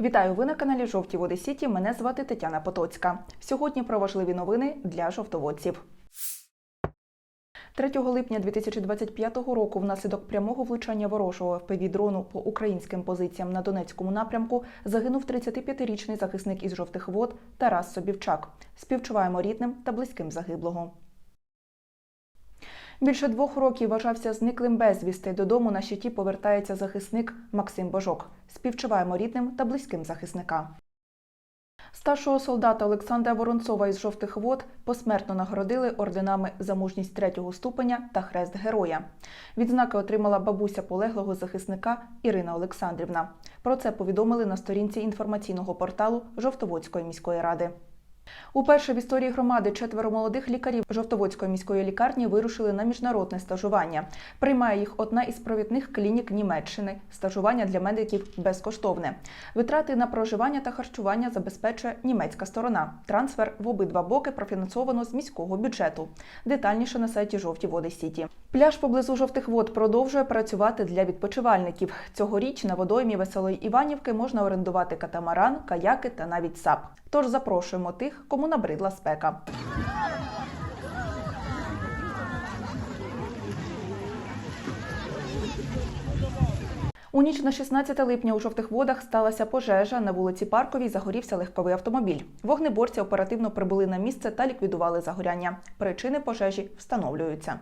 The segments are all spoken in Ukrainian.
Вітаю! Ви на каналі Жовті Води Сіті. Мене звати Тетяна Потоцька. Сьогодні про важливі новини для жовтоводців. 3 липня 2025 року внаслідок прямого влучання ворожого ФПВ-дрону по українським позиціям на Донецькому напрямку загинув 35-річний захисник із жовтих вод Тарас Собівчак. Співчуваємо рідним та близьким загиблого. Більше двох років вважався зниклим безвісти. Додому на щиті повертається захисник Максим Божок. Співчуваємо рідним та близьким захисника. Старшого солдата Олександра Воронцова із жовтих вод посмертно нагородили орденами за мужність третього ступеня та хрест героя. Відзнаки отримала бабуся полеглого захисника Ірина Олександрівна. Про це повідомили на сторінці інформаційного порталу Жовтоводської міської ради. Уперше в історії громади четверо молодих лікарів Жовтоводської міської лікарні вирушили на міжнародне стажування. Приймає їх одна із провідних клінік Німеччини. Стажування для медиків безкоштовне. Витрати на проживання та харчування забезпечує німецька сторона. Трансфер в обидва боки профінансовано з міського бюджету. Детальніше на сайті Жовті Води Сіті. Пляж поблизу жовтих вод продовжує працювати для відпочивальників. Цьогоріч на водоймі Веселої Іванівки можна орендувати катамаран, каяки та навіть сап. Тож запрошуємо тих, кому набридла спека. У ніч на 16 липня у жовтих водах сталася пожежа. На вулиці Парковій загорівся легковий автомобіль. Вогнеборці оперативно прибули на місце та ліквідували загоряння. Причини пожежі встановлюються.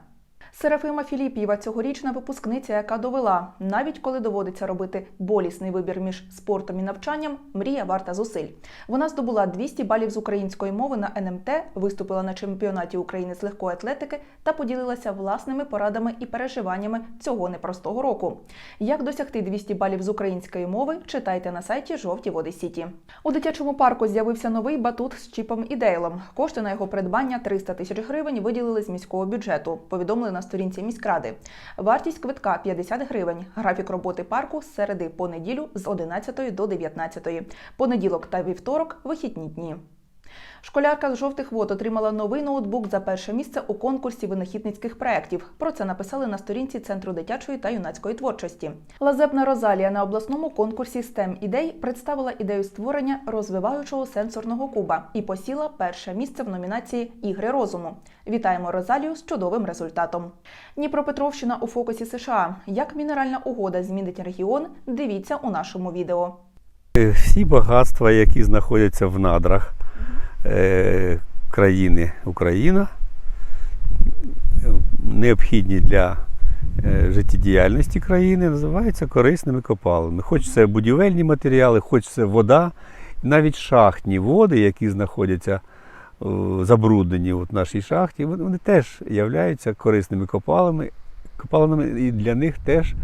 Серафима Філіп'єва цьогорічна випускниця, яка довела, навіть коли доводиться робити болісний вибір між спортом і навчанням, мрія варта зусиль. Вона здобула 200 балів з української мови на НМТ, виступила на чемпіонаті України з легкої атлетики та поділилася власними порадами і переживаннями цього непростого року. Як досягти 200 балів з української мови, читайте на сайті Жовті Води Сіті. У дитячому парку з'явився новий батут з чіпом і дейлом. Кошти на його придбання 300 тисяч гривень виділили з міського бюджету. Повідомили на сторінці міськради. Вартість квитка 50 гривень. Графік роботи парку з середи по неділю з 11 до 19. Понеділок та вівторок вихідні дні. Школярка з жовтих вод отримала новий ноутбук за перше місце у конкурсі винахідницьких проєктів. Про це написали на сторінці Центру дитячої та юнацької творчості. Лазебна Розалія на обласному конкурсі STEM ідей представила ідею створення розвиваючого сенсорного куба і посіла перше місце в номінації Ігри розуму. Вітаємо Розалію з чудовим результатом. Дніпропетровщина у фокусі США. Як мінеральна угода змінить регіон? Дивіться у нашому відео. Всі багатства, які знаходяться в надрах країни Україна, е, необхідні для е, життєдіяльності країни, називаються корисними копалинами. Хоч це будівельні матеріали, хоч це вода, навіть шахтні води, які знаходяться е, забруднені в нашій шахті, вони теж являються корисними копалами, копалинами, і для них теж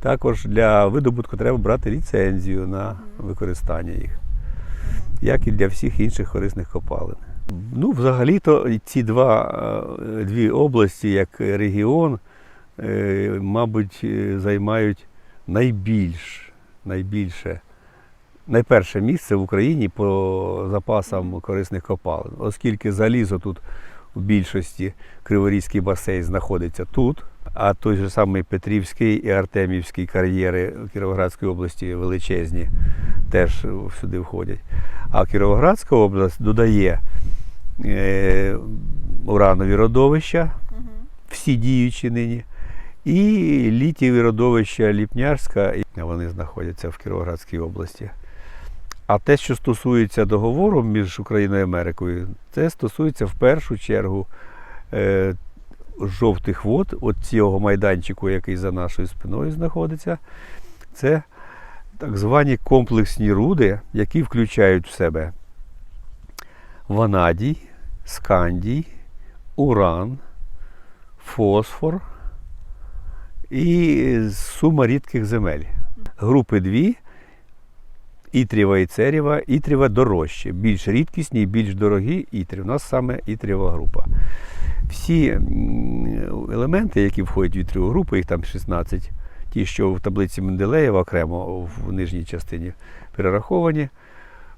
також для видобутку треба брати ліцензію на використання їх, як і для всіх інших корисних копалин. Ну, взагалі-то ці два, е, дві області, як регіон, е, мабуть, е, займають найбільш, найбільше, найперше місце в Україні по запасам корисних копалин, оскільки залізо тут в більшості Криворізький басейн знаходиться тут, а той же самий Петрівський і Артемівський кар'єри Кіровоградської області величезні теж сюди входять. А Кіровоградська область додає е, уранові родовища, всі діючі нині, і літієві родовища Ліпнярська, і вони знаходяться в Кіровоградській області. А те, що стосується договору між Україною і Америкою, це стосується в першу чергу е, жовтих вод, от цього майданчику, який за нашою спиною знаходиться. Це так звані комплексні руди, які включають в себе ванадій, скандій, уран, фосфор і сума рідких земель. Групи дві Ітріва і церєва, ітріва дорожче, більш рідкісні більш дорогі ітрі. У нас саме ітріва група. Всі елементи, які входять в ітріву групу, їх там 16, ті, що в таблиці Менделеєва окремо в нижній частині перераховані,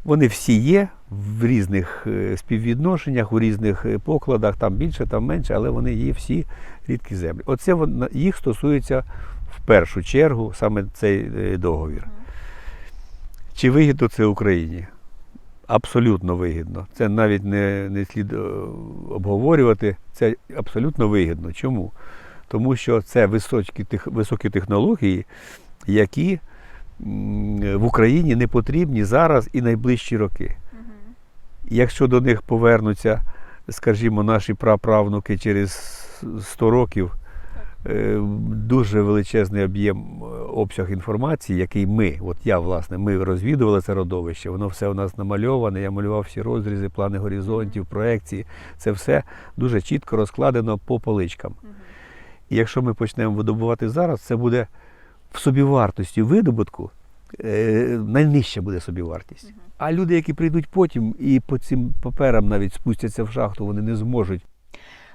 вони всі є в різних е, співвідношеннях, у різних е, покладах, там більше, там менше, але вони є всі рідкі землі. Оце їх стосується в першу чергу саме цей е, договір. Чи вигідно це Україні? Абсолютно вигідно. Це навіть не, не слід е, обговорювати. Це абсолютно вигідно. Чому? Тому що це високі, високі технології, які в Україні не потрібні зараз і найближчі роки. Якщо до них повернуться, скажімо, наші праправнуки через 100 років, дуже величезний об'єм е, обсяг інформації, який ми, от я, власне, ми розвідували це родовище, воно все у нас намальоване, я малював всі розрізи, плани горизонтів, проекції. Це все дуже чітко розкладено по поличкам. І якщо ми почнемо видобувати зараз, це буде в собівартості видобутку е, найнижча буде собівартість. А люди, які прийдуть потім і по цим паперам навіть спустяться в шахту, вони не зможуть